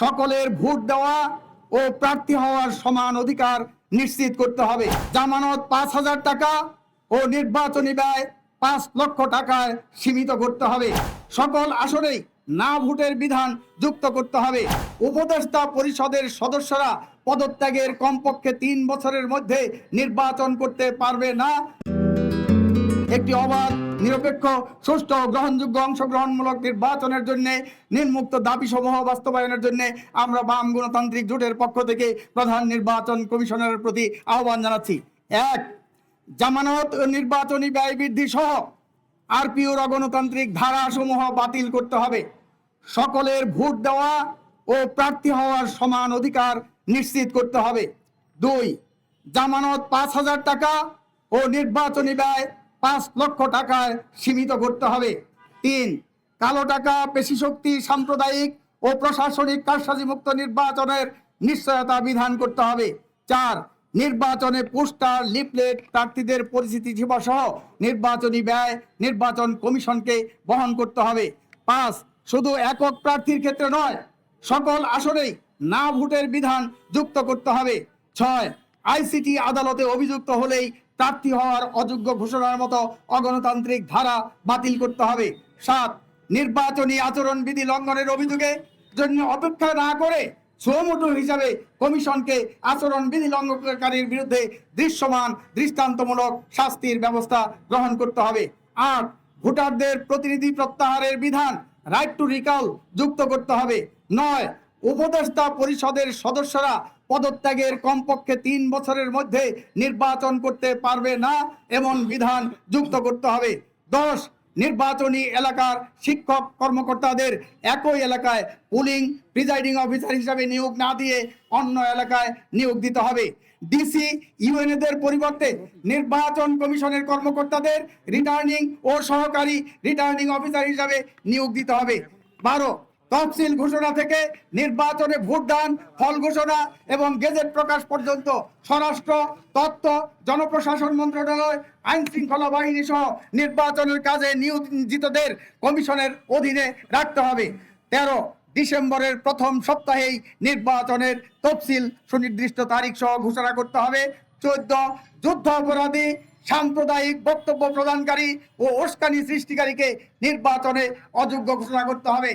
সকলের ভোট দেওয়া ও প্রার্থী হওয়ার সমান অধিকার নিশ্চিত করতে হবে। জামানত পাঁচ হাজার টাকা ও নির্বাচনী ব্যয় পাঁচ লক্ষ টাকায় সীমিত করতে হবে। সকল আসনেই না ভোটের বিধান যুক্ত করতে হবে। উপদেষ্টা পরিষদের সদস্যরা পদত্যাগের কমপক্ষে তিন বছরের মধ্যে নির্বাচন করতে পারবে না। একটি অবাধ নিরপেক্ষ, সুষ্ঠু, গ্রহণযোগ্য, অংশগ্রহণমূলক নির্বাচনের জন্য নিম্মুক্ত দাবি সমূহ বাস্তবায়নের জন্য আমরা বাম গণতান্ত্রিক জোটের পক্ষ থেকে প্রধান নির্বাচন কমিশনের প্রতি আহ্বান জানাচ্ছি। এক, জামানত নির্বাচনী ব্যয় বৃদ্ধি সহ আরপিওর অগণতান্ত্রিক ধারাসমূহ বাতিল করতে হবে। সকলের ভোট দেওয়া ও প্রার্থী হওয়ার সমান অধিকার নিশ্চিত করতে হবে। দুই, জামানত পাঁচ হাজার টাকা ও নির্বাচনী ব্যয় পাঁচ লক্ষ টাকায় সীমিত করতে হবে। তিন, কালো টাকা পেশি সাম্প্রদায়িক ও প্রশাসনিক কারসাজি মুক্ত নির্বাচনের নিশ্চয়তা বিধান করতে হবে। চার, নির্বাচনে পোস্টার, লিফলেট, প্রার্থীদের পরিচিতি সহ নির্বাচনী ব্যয়, নির্বাচন কমিশনকে বহন করতে হবে। পাঁচ, শুধু একক প্রার্থীর ক্ষেত্রে নয়, সকল আসনেই না ভোটের বিধান যুক্ত করতে হবে। ছয়, আইসিটি আদালতে অভিযুক্ত হলেই প্রার্থী হওয়ার অযোগ্য ঘোষণার মতো অগণতান্ত্রিক ধারা বাতিল করতে হবে। সাত, নির্বাচনী আচরণবিধি লঙ্ঘনের অভিযোগে জন্য অপেক্ষা না করে সুমোটো হিসাবে কমিশনকে আচরণবিধি লঙ্ঘনকারীর বিরুদ্ধে দৃশ্যমান, দৃষ্টান্তমূলক শাস্তির ব্যবস্থা গ্রহণ করতে হবে। আট, ভোটারদের প্রতিনিধি প্রত্যাহারের বিধান রাইট টু রিকাল যুক্ত করতে হবে। নয় উপদেষ্টা পরিষদের সদস্যরা পদত্যাগের কমপক্ষে তিন বছরের মধ্যে নির্বাচন করতে পারবে না এমন বিধান যুক্ত করতে হবে। দশ, নির্বাচনী এলাকার শিক্ষক কর্মকর্তাদের একই এলাকায় পুলিং, প্রিজাইডিং অফিসার হিসাবে নিয়োগ না দিয়ে অন্য এলাকায় নিয়োগ দিতে হবে। ডিসি ইউএনএদের পরিবর্তে নির্বাচন কমিশনের কর্মকর্তাদের রিটার্নিং ও সহকারী রিটার্নিং অফিসার হিসাবে নিয়োগ দিতে হবে। বারো তফসিল ঘোষণা থেকে নির্বাচনে ভোটদান, ফল ঘোষণা এবং গেজেট প্রকাশ পর্যন্ত স্বরাষ্ট্র, তথ্য, জনপ্রশাসন মন্ত্রণালয়, আইন শৃঙ্খলা বাহিনী সহ নির্বাচনের কাজে নিয়োজিতদের কমিশনের অধীনে রাখতে হবে। তেরো ডিসেম্বরের প্রথম সপ্তাহেই নির্বাচনের তফসিল সুনির্দিষ্ট তারিখ সহ ঘোষণা করতে হবে। চোদ্দ যুদ্ধ অপরাধী, সাম্প্রদায়িক বক্তব্য প্রদানকারী ও উস্কানি সৃষ্টিকারীকে নির্বাচনে অযোগ্য ঘোষণা করতে হবে।